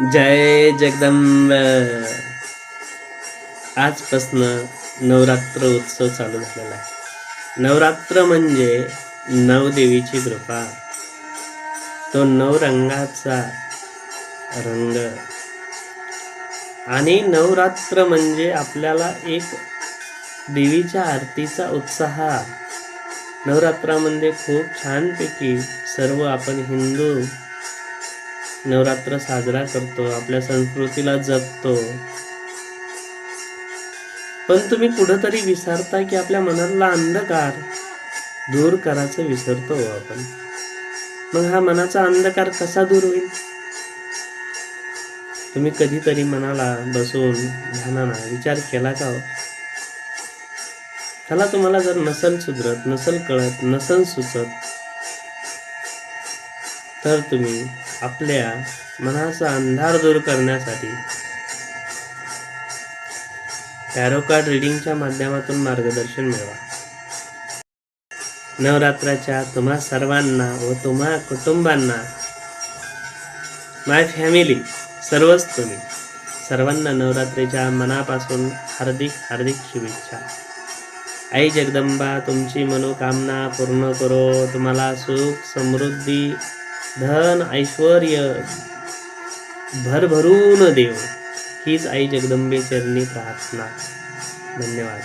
जय जगदंब. आजपासनं नवरात्र उत्सव चालू झालेला आहे. नवरात्र म्हणजे नवदेवीची कृपा. तो नवरंगाचा रंग. आणि नवरात्र म्हणजे आपल्याला एक देवीच्या आरतीचा उत्साह. नवरात्रामध्ये खूप छानपैकी सर्व आपण हिंदू नवरात्र साजरा करतो आपल्या संस्कृतीला जपतो. पण तुम्ही कुठंतरी विसरता की आपल्या मनातला अंधकार दूर करायचं विसरतो हो आपण. मग हा मनाचा अंधकार कसा दूर होईल? तुम्ही कधीतरी मनाला बसून ध्यानाना विचार केला का हो? त्याला तुम्हाला जर नसल सुधरत नसल कळत नसल सुचत तर तुम्ही आपल्या मनाचा अंधार दूर करण्यासाठी टॅरो कार्ड रिडिंगच्या माध्यमातून मार्गदर्शन मिळवा. नवरात्राच्या तुम्हा सर्वांना व तुम्हा कुटुंबांना माय फॅमिली सर्वच तुम्ही सर्वांना नवरात्रीच्या मनापासून हार्दिक हार्दिक शुभेच्छा. आई जगदंबा तुमची मनोकामना पूर्ण करो तुम्हाला सुख समृद्धी धन ऐश्वर भरभरून देव. हीच आई जगदंबे चरणी प्रार्थना. धन्यवाद.